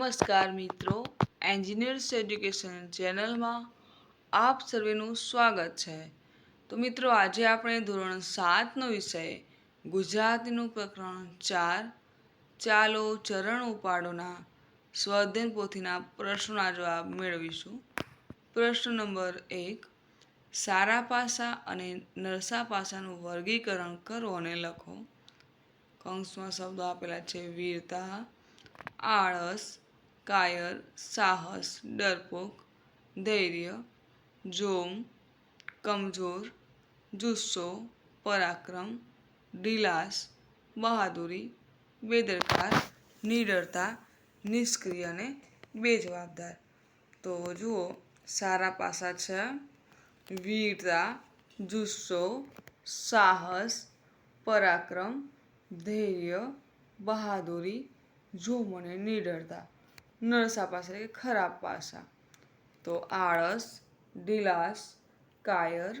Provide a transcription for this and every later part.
નમસ્કાર મિત્રો engineers education ચેનલમાં આપ સર્વેનું સ્વાગત છે. તો મિત્રો, આજે આપણે ધોરણ સાતનો વિષય, ગુજરાતીનું પ્રકરણ ચાર, ચાલો ચરણ ઉપાડોના સ્વાધ્યાયન પોથીના પ્રશ્નોના જવાબ મેળવીશું. પ્રશ્ન નંબર એક, સારા પાસા અને નરસા પાસાનું વર્ગીકરણ કરો અને લખો. કંસમાં શબ્દો આપેલા છે, વીરતા, આળસ કાયર, સાહસ, ડરપોક, ધૈર્ય, જોમ, કમજોર, જુસ્સો, પરાક્રમ, ઢીલાસ, બહાદુરી, બેદરકાર, નિડરતા, નિષ્ક્રિય અને બેજવાબદાર. તો જુઓ, સારા પાસા છે. વીરતા, જુસ્સો, સાહસ, પરાક્રમ, ધૈર્ય, બહાદુરી, જોમ અને નિડરતા. નરસા પાસા એટલે કે ખરાબ પાસા. તો આળસ, ઢીલાસ, કાયર,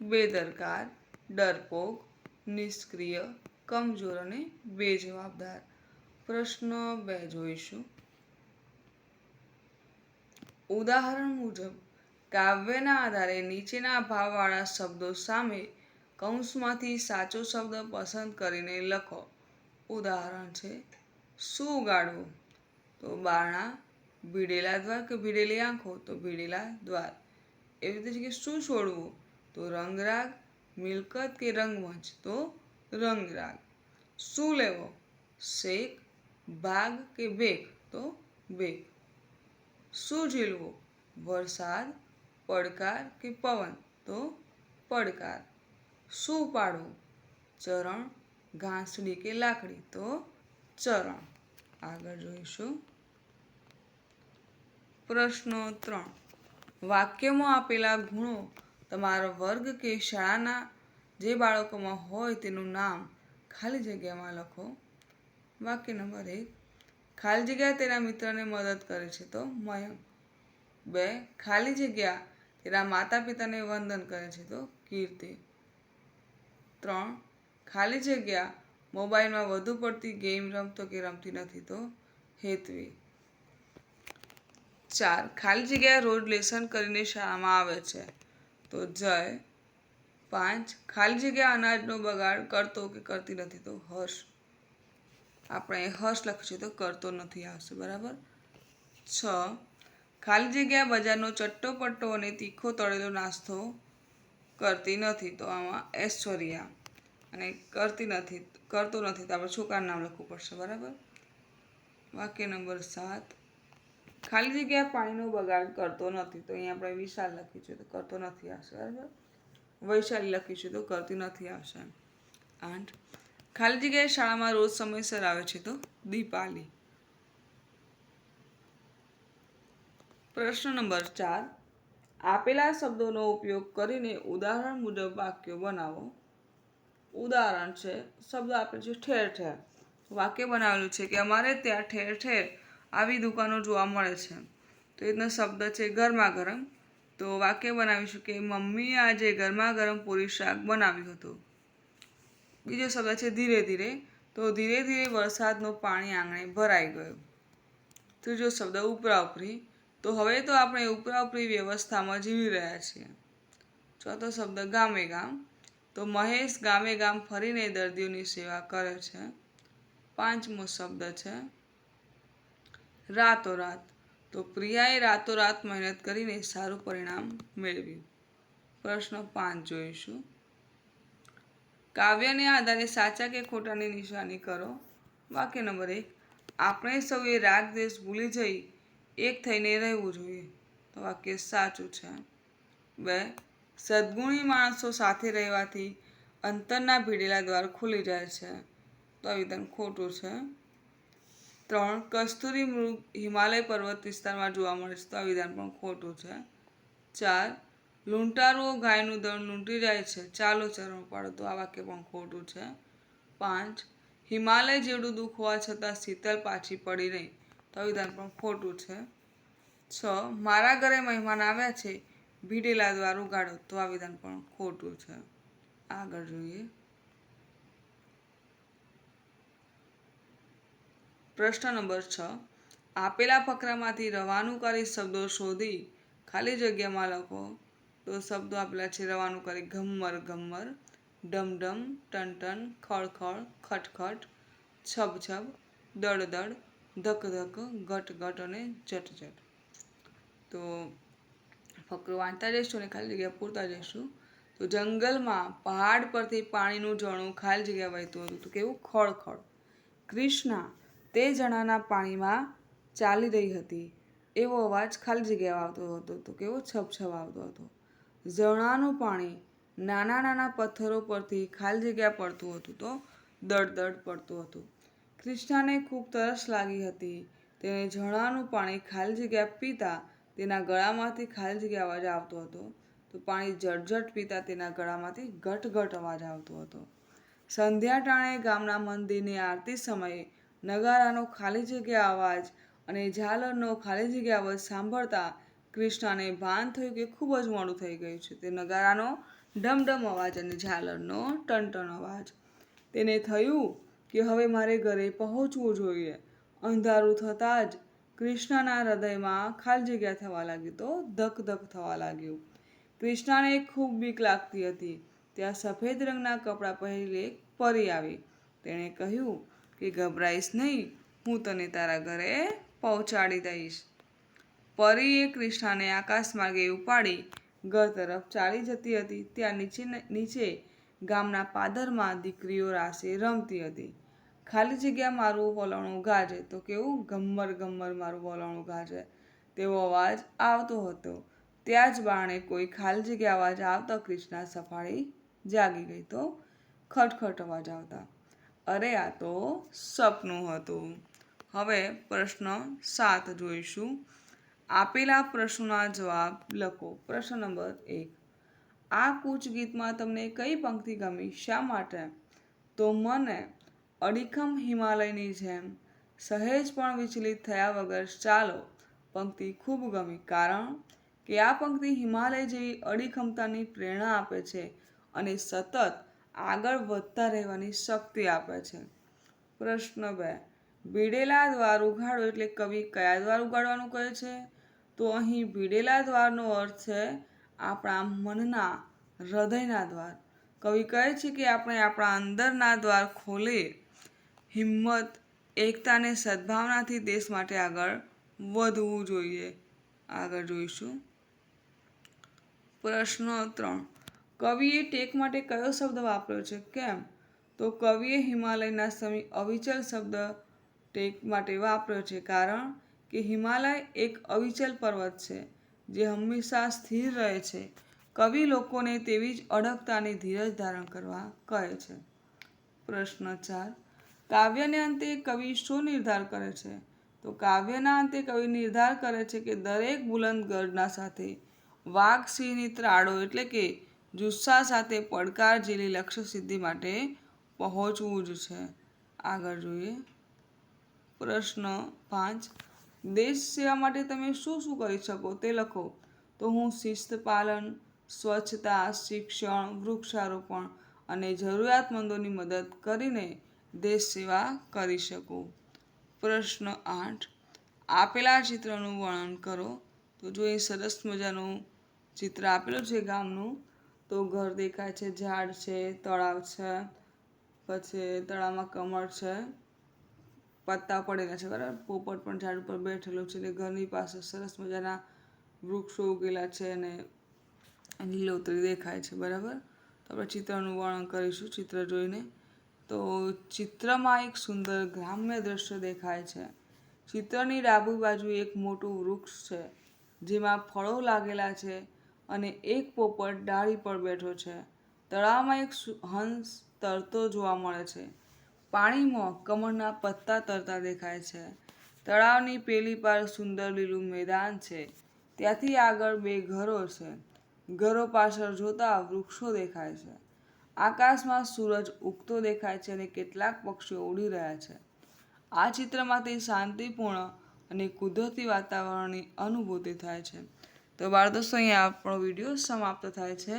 બેદરકાર, ડરપોક, નિષ્ક્રિય, કમજોર અને બેજવાબદાર. પ્રશ્ન બે જોઈશું. ઉદાહરણ મુજબ, કાવ્યના આધારે નીચેના ભાવવાળા શબ્દો સામે કૌંસમાંથી સાચો શબ્દ પસંદ કરીને લખો. ઉદાહરણ છે, શું ઉગાડવું તો બારણા ભીડેલા દ્વાર કે ભીડેલી આંખો? તો ભીડેલા દ્વાર. એવી રીતે છે કે શું છોડવું? તો રંગરાગ, મિલકત કે રંગમંચ? તો રંગરાગ. શું લેવો? શેક, ભાગ કે ભેક તો બેગ શું ઝીલવું? વરસાદ, પડકાર કે પવન? તો પડકાર. શું પાડવું? ચરણ, ઘાસડી કે લાકડી? તો ચરણ. આગળ જોઈશું. પ્રશ્નો ત્રણ. વાક્યમાં આપેલા ગુણો તમારા વર્ગ કે શાળાના જે બાળકોમાં હોય તેનું નામ ખાલી જગ્યામાં લખો. વાક્ય નંબર એક. ખાલી જગ્યા તેના મિત્રને મદદ કરે છે તો મયંક. બે. ખાલી જગ્યા તેના માતા પિતાને વંદન કરે છે તો કીર્તિ. ત્રણ. ખાલી જગ્યા મોબાઈલમાં વધુ પડતી ગેમ રમતો કે રમતી નથી તો હેતવી. ચાર, ખાલી જગ્યા રોજ લેસન કરીને શાળામાં આવે છે. તો જય. પાંચ, ખાલી જગ્યા અનાજનો બગાડ કરતો કે કરતી નથી તો હર્ષ. આપણે હર્ષ લખીશું તો કરતો નથી આવશે, બરાબર? છ, ખાલી જગ્યા બજારનો ચટ્ટો પટ્ટો અને તીખો તળેલો નાસ્તો કરતી નથી તો આમાં ઐશ્વર્યા. અને કરતી નથી, કરતો નથી તો આપણે છોકરાનું નામ લખવું પડશે, બરાબર? વાક્ય નંબર સાત. ખાલી જગ્યા પાણીનો બગાડ કરતો નથી તો અહીંયા આપણે વિશાલ લખીશું તો કરતો નથી આવશે, બરાબર? વૈશાલી લખીશું તો કરતી નથી આવશે. આઠ. ખાલી જગ્યાએ શાળામાં રોજ સમયસર આવે છે તો દીપાલી. પ્રશ્ન નંબર ચાર. આપેલા શબ્દોનો ઉપયોગ કરીને ઉદાહરણ મુજબ વાક્યો બનાવો. ઉદાહરણ છે, શબ્દ આપેલ છે, ઠેર ઠેર. વાક્ય બનાવેલું છે કે અમારે ત્યાં ઠેર ઠેર આવી દુકાનો જોવા મળે છે. તો એ રીતનો શબ્દ છે ગરમા ગરમ. તો વાક્ય બનાવીશું કે મમ્મીએ આજે ગરમા ગરમ પૂરી શાક બનાવ્યું હતું. બીજો શબ્દ છે ધીરે ધીરે. તો ધીરે ધીરે વરસાદનું પાણી આંગણે ભરાઈ ગયું. ત્રીજો શબ્દ ઉપરા ઉપરી તો હવે તો આપણે ઉપરા ઉપરી વ્યવસ્થામાં જીવી રહ્યા છીએ. ચોથો શબ્દ ગામે ગામ. તો મહેશ ગામે ગામ ફરીને દર્દીઓની સેવા કરે છે. પાંચમો શબ્દ છે, રાતોરાત. તો પ્રિયાએ રાતોરાત મહેનત કરીને સારું પરિણામ મેળવ્યું. પ્રશ્ન પાંચ જોઈશું. કાવ્યને આધારે સાચા કે ખોટાની નિશાની કરો? વાક્ય નંબર એક, આપણે સૌએ રાગ દેશ ભૂલી જઈ એક થઈને રહેવું જોઈએ. તો વાક્ય સાચું છે. બે સદગુણી માણસો સાથે રહેવાથી અંતરના ભીડેલા દ્વાર ખુલી જાય છે. તો આ ખોટું છે. ત્રણ, કસ્તુરી મૃગ હિમાલય પર્વત વિસ્તારમાં જોવા મળે છે. તો આ વિધાન પણ ખોટું છે. ચાર, લૂંટારુઓ ગાયનું દળ લૂંટી જાય છે. ચાલો ચરણ પાડો તો આ વાક્ય પણ ખોટું છે. પાંચ, હિમાલય જેવડું દુઃખ હોવા છતાં શીતલ પાછી પડી નહીં. તો વિધાન પણ ખોટું છે. છ, મારા ઘરે મહેમાન આવ્યા છે. ભીડેલા દ્વાર ઉગાડો તો આ વિધાન પણ ખોટું છે. આગળ જોઈએ. પ્રશ્ન નંબર છ. આપેલા ફકરામાંથી રવાનુકારી શબ્દો શોધી ખાલી જગ્યામાં લખો. તો શબ્દો આપેલા છે રવાનુકારી ઘમ્મર ઘમ્મર ડમડમ, ટનટન, ખળખળ, ખટખટ છબ છબ દડ દડ ધક ધક ઘટ ઘટ અને જટ જટ તો ફકરો વાંચતા જઈશું અને ખાલી જગ્યા પૂરતા જઈશું તો જંગલમાં પહાડ પરથી પાણીનું ઝરણું ખાલી જગ્યા વહેતું હતું. તો કેવું? ખળખળ. કૃષ્ણા તે જણાના પાણીમાં ચાલી રહી હતી. એવો અવાજ ખાલી જગ્યાએ આવતો હતો. તો કેવો? છપછપ આવતો હતો. ઝરણાનું પાણી નાના નાના પથ્થરો પરથી ખાલી જગ્યા પડતું હતું. તો દડ પડતું હતું. કૃષ્ણાને ખૂબ તરસ લાગી હતી. તેને ઝરણાનું પાણી ખાલી જગ્યા પીતા તેના ગળામાંથી ખાલી જગ્યા અવાજ આવતો હતો. તો પાણી જળઝટ પીતા તેના ગળામાંથી ઘટ ઘટ અવાજ આવતો હતો. સંધ્યા ટાણે ગામના મંદિરની આરતી સમયે નગારાનો ખાલી જગ્યા અવાજ અને ઝાલરનો ખાલી જગ્યા અવાજ સાંભળતા કૃષ્ણાને ભાન થયું કે ખૂબ જ મોડું થઈ ગયું છે. તે નગારાનો ડમડમ અવાજ અને ઝાલરનો ટનટન અવાજ. તેને થયું કે હવે મારે ઘરે પહોંચવું જોઈએ. અંધારું થતાં જ કૃષ્ણના હૃદયમાં ખાલી જગ્યા થવા લાગી તો ધક ધક થવા લાગ્યું. કૃષ્ણાને ખૂબ બીક લાગતી હતી. ત્યાં સફેદ રંગના કપડાં પહેરી એક પરી આવી. તેણે કહ્યું કે ગભરાઈશ નહીં, હું તને તારા ઘરે પહોંચાડી દઈશ. પરીએ કૃષ્ણાને આકાશ માર્ગે ઉપાડી. ઘર તરફ ચાલી જતી હતી. ત્યાં નીચે નીચે ગામના પાદરમાં દીકરીઓ રાસે રમતી હતી. ખાલી જગ્યા મારું વલણું ગાજે તો કેવું? ગમ્મર ગમ્મર મારું વલણું ગાજે તેવો અવાજ આવતો હતો. ત્યાં જ બાણે કોઈ ખાલી જગ્યા અવાજ આવતા ક્રિષ્ના સફાળી જાગી ગઈ તો ખટખટ અવાજ આવતા. અરે, આ તો સપનું હતું. હવે પ્રશ્ન સાત જોઈશું. આપેલા પ્રશ્નોના જવાબ લખો. પ્રશ્ન નંબર એક. આ કૂચ ગીતમાં તમને કઈ પંક્તિ ગમી? શા માટે? તો મને અડીખમ હિમાલયની જેમ સહેજ પણ વિચલિત થયા વગર ચાલો, પંક્તિ ખૂબ ગમી કારણ કે આ પંક્તિ હિમાલય જેવી અડીખમતાની પ્રેરણા આપે છે અને સતત આગળ વધતા રહેવાની શક્તિ આપે છે. પ્રશ્ન બે, ભીડેલા દ્વાર ઉઘાડો એટલે કવિ કયા દ્વાર ઉગાડવાનું કહે છે? તો અહીં ભીડેલા દ્વારનો અર્થ છે આપણા મનના, હૃદયના દ્વાર. કવિ કહે છે કે આપણે આપણા અંદરના દ્વાર ખોલીએ હિંમત, એકતા અને સદભાવનાથી દેશ માટે આગળ વધવું જોઈએ. આગળ જોઈશું. પ્રશ્ન ત્રણ. કવિએ ટેક માટે કયો શબ્દ વાપર્યો છે? કેમ? તો કવિએ હિમાલયના સમી અવિચલ શબ્દ ટેક માટે વાપર્યો છે કારણ કે હિમાલય એક અવિચલ પર્વત છે, જે હંમેશા સ્થિર રહે છે. કવિ લોકોને તેવી જ અડગતાની ધીરજ ધારણ કરવા કહે છે. પ્રશ્ન ચાર. કાવ્યને અંતે કવિ શું નિર્ધાર કરે છે? તો કાવ્યના અંતે કવિ નિર્ધાર કરે છે કે દરેક બુલંદ ગર્જના સાથે વાઘ સિંહની ત્રાડો એટલે કે જુસ્સા સાથે પડકાર જેલી લક્ષ્ય સિદ્ધિ માટે પહોંચવું જ છે. આગળ જોઈએ. પ્રશ્ન પાંચ. દેશ સેવા માટે તમે શું શું કરી શકો તે લખો. તો હું શિસ્ત પાલન, સ્વચ્છતા, શિક્ષણ, વૃક્ષારોપણ અને જરૂરિયાતમંદોની મદદ કરીને દેશ સેવા કરી શકું. પ્રશ્ન આઠ. આપેલા ચિત્રનું વર્ણન કરો. તો જો એ સરસ મજાનું ચિત્ર આપેલું છે ગામનું, તો ઘર દેખાય છે, ઝાડ છે, તળાવ છે, પછી તળાવમાં કમળ છે, પત્તા પડેલા છે, બરાબર? પોપટ પણ ઝાડ ઉપર બેઠેલો છે એટલે ઘરની પાસે સરસ મજાના વૃક્ષો ઉગેલા છે અને લીલોતરી દેખાય છે, બરાબર? તો આપણે ચિત્રનું વર્ણન કરીશું, ચિત્ર જોઈને. તો ચિત્રમાં એક સુંદર ગ્રામ્ય દ્રશ્ય દેખાય છે. ચિત્રની ડાબી બાજુ એક મોટું વૃક્ષ છે, જેમાં ફળો લાગેલા છે અને એક પોપટ ડાળી પર બેઠો છે. તળાવમાં એક હંસ તરતો જોવા મળે છે. પાણીમાં કમળના પત્તા તરતા દેખાય છે. તળાવની પેલી પાર સુંદર લીલું મેદાન છે. ત્યાંથી આગળ બે ઘરો છે. ઘરો પાછળ જોતા વૃક્ષો દેખાય છે. આકાશમાં સૂરજ ઉગતો દેખાય છે અને કેટલાક પક્ષીઓ ઉડી રહ્યા છે. આ ચિત્રમાંથી શાંતિપૂર્ણ અને કુદરતી વાતાવરણની અનુભૂતિ થાય છે. તો બાળ દોસ્તો, અહીંયા આપણો વીડિયો સમાપ્ત થાય છે.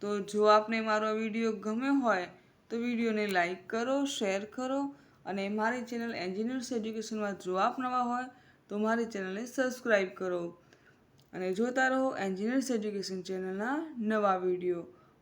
તો જો આપને મારો વીડિયો ગમ્યો હોય, તો વિડીયોને લાઈક કરો, શેર કરો અને મારી ચેનલ એન્જિનિયર્સ એજ્યુકેશનમાં જો આપ નવા હોય, તો મારી ચેનલને સબસ્ક્રાઈબ કરો. અને જોતા રહો એન્જિનિયર્સ એજ્યુકેશન ચેનલના નવા વીડિયો.